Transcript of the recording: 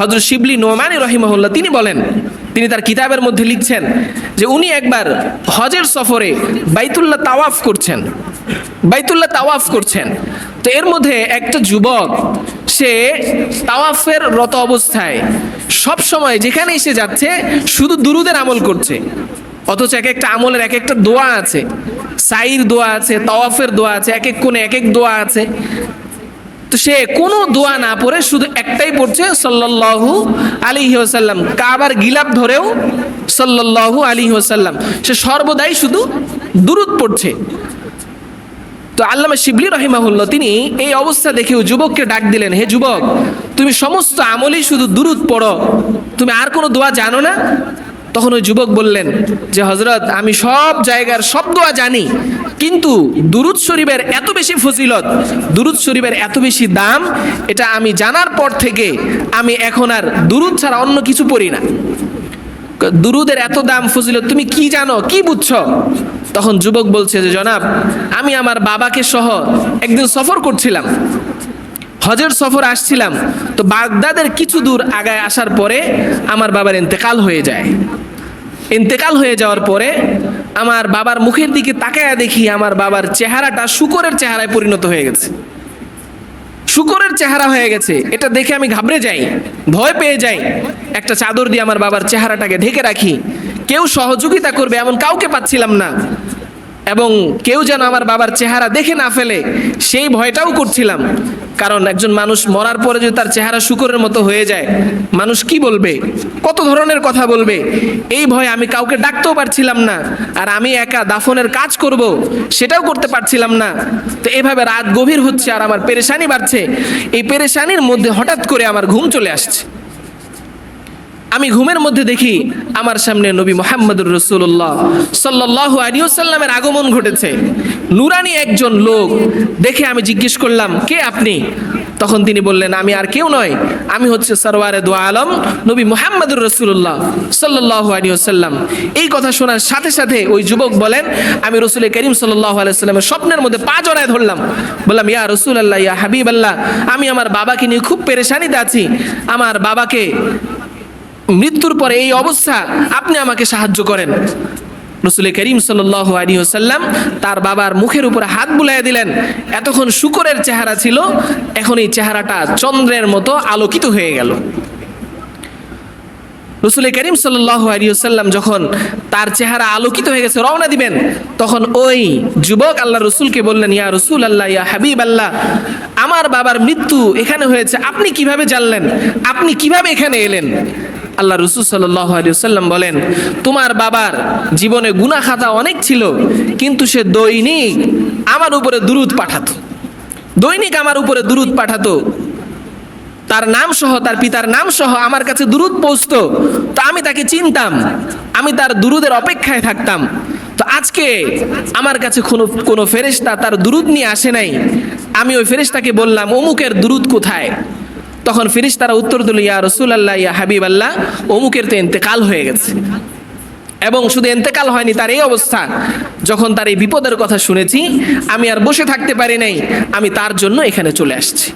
হজরত শিবলি নোমানি রহিমহল্লা তিনি বলেন, তিনি তার কিতাবের মধ্যে লিখছেন যে উনি একবার হজের সফরে বাইতুল্লাহ তাওয়াফ করছেন, বাইতুল্লাহ তাওয়াফ করছেন। তো এর মধ্যে একটা যুবক, সে তাওয়াফের রত অবস্থায় সব সময় যেখানে এসে যাচ্ছে, শুধু দুরুদের আমল করছে। অথচ এক একটা আমলের এক একটা দোয়া আছে, সাইর দোয়া আছে, তাওয়াফের দোয়া আছে, এক এক কোণে এক এক দোয়া আছে। তো সে কোনো দোয়া না পড়ে, শুধু একটাই পড়ছে, সাল্লাল্লাহু আলাইহি ওয়াসাল্লাম। কাবার গিলাপ ধরেও সাল্লাল্লাহু আলাইহি ওয়াসাল্লাম। সে সর্বদাই শুধু দুরুদ পড়ছে। তো আল্লামা শিবলি রহিমাহুল্লাহ, তিনি এই অবস্থা দেখেও যুবককে ডাক দিলেন, হে যুবক, তুমি সমস্ত আমলই শুধু দুরুদ পড়ো, তুমি আর কোনো দোয়া জানো না? তখন ওই যুবক বললেন, যে হজরত আমি সব জায়গার সব দোয়া জানি কিন্তু দুরুদ শরীফের এত বেশি ফজিলত, দুরুদ শরীফের এত বেশি দাম, এটা আমি জানার পর থেকে আমি এখন আর দুরুদ ছাড়া অন্য কিছু পড়ি না। দুরুদের এত দাম, ফজিলত, তুমি কি জানো, কি বুঝছ? তখন যুবক বলছে যে, জনাব, আমি আমার বাবাকে সহ একদিন সফর করছিলাম। হজের সফর আসছিলাম, তো বাগদাদের কিছু দূর আগায় আসার পরে আমার বাবার ইন্তেকাল হয়ে যায়। ইন্তেকাল হয়ে যাওয়ার পরে আমার বাবার মুখের দিকে তাকায়া দেখি আমার বাবার চেহারাটা শুকরের চেহারায় পরিণত হয়ে গেছে। শুকরের চেহারা হয়ে গেছে। এটা দেখে আমি ঘাবড়ে যাই, ভয় পেয়ে যাই। একটা চাদর দিয়ে আমার বাবার চেহারাটাকে ঢেকে রাখি। কেউ সহযোগিতা করবে এমন কাউকে পাচ্ছিলাম না। এবং কেউ যেন আমার বাবার চেহারা দেখে না ফেলে, সেই ভয়টাও করছিলাম। কারণ একজন মানুষ মরার পরে যদি তার চেহারা শুকরের মতো হয়ে যায়, মানুষ কি বলবে? কত ধরনের কথা বলবে? এই ভয়ে আমি কাউকে ডাকতেও পারছিলাম না, আর আমি একা দাফনের কাজ করব, সেটাও করতে পারছিলাম না। তো এভাবে রাত গভীর হচ্ছে আর আমার পেরেশানি বাড়ছে। এই পেরেশানির মধ্যে হঠাৎ করে আমার ঘুম চলে আসছে। আমি ঘুমের মধ্যে দেখি আমার সামনে নবী মোহাম্মদুর রসুল্লাহ সাল্লাহ আলিয়াল্লামের আগমন ঘটেছে। নুরানি একজন লোক দেখে আমি জিজ্ঞেস করলাম, কে আপনি? তখন তিনি বললেন, আমি আর কেউ নয়, আমি হচ্ছে সরওয়ারে দোয়া আলম, নবী মোহাম্মদুর রসুল্লাহ সাল্লাহ আলিয়াল্লাম এই কথা শোনার সাথে সাথে ওই যুবক বলেন, আমি রসুল করিম সাল্লাহ আলাইস্লামের স্বপ্নের মধ্যে পা জড়ায় ধরলাম। বললাম, ইয়া রসুল আল্লাহ ইয়া হাবিব আল্লাহ আমি আমার বাবাকে নিয়ে খুব পেরেশানিতে আছি। আমার বাবাকে মৃত্যুর পরে এই অবস্থা, আপনি আমাকে সাহায্য করেন। রসুল করিম সাল্লাহ আলী ওসাল্লাম তার বাবার মুখের উপরে হাত বুলাই দিলেন। এতক্ষণ শুকরের চেহারা ছিল, এখন এই চেহারাটা চন্দ্রের মতো আলোকিত হয়ে গেল। রসুল করিম সাল্লাহ আলী ওসাল্লাম যখন তার চেহারা আলোকিত হয়ে গেছে, রওনা দিবেন, তখন ওই যুবক আল্লাহ রসুলকে বললেন, ইয়া রসুল আল্লাহ ইয়া হাবিব আল্লাহ আমার বাবার মৃত্যু এখানে হয়েছে, আপনি কীভাবে জানলেন? আপনি কীভাবে এখানে এলেন? আল্লাহ রসুল সাল্লাম বলেন, তোমার বাবার জীবনে গুনা খাতা অনেক ছিল, কিন্তু সে দৈনিক আমার উপরে দুরুদ পাঠাতো। দৈনিক আমার উপরে দুরুদ পাঠাতো। তার নাম সহ, তার পিতার নাম সহ আমার কাছে দুরুদ পৌঁছতো। তো আমি তাকে চিনতাম, আমি তার দুরুদের অপেক্ষায় থাকতাম। তো আজকে আমার কাছে কোনো কোনো ফেরেশতা তার দুরুদ নিয়ে আসে নাই। আমি ওই ফেরেশতাকে বললাম, অমুকের দুরুদ কোথায়? তখন ফিরিস তারা উত্তর দিল, ইয়া রসুল আল্লাহ ইয়া হাবিব আল্লাহ অমুকের তো এতেকাল হয়ে গেছে। এবং শুধু এতেকাল হয়নি, তার এই অবস্থা। যখন তার এই বিপদের কথা শুনেছি, আমি আর বসে থাকতে পারি নাই, আমি তার জন্য এখানে চলে আসছি।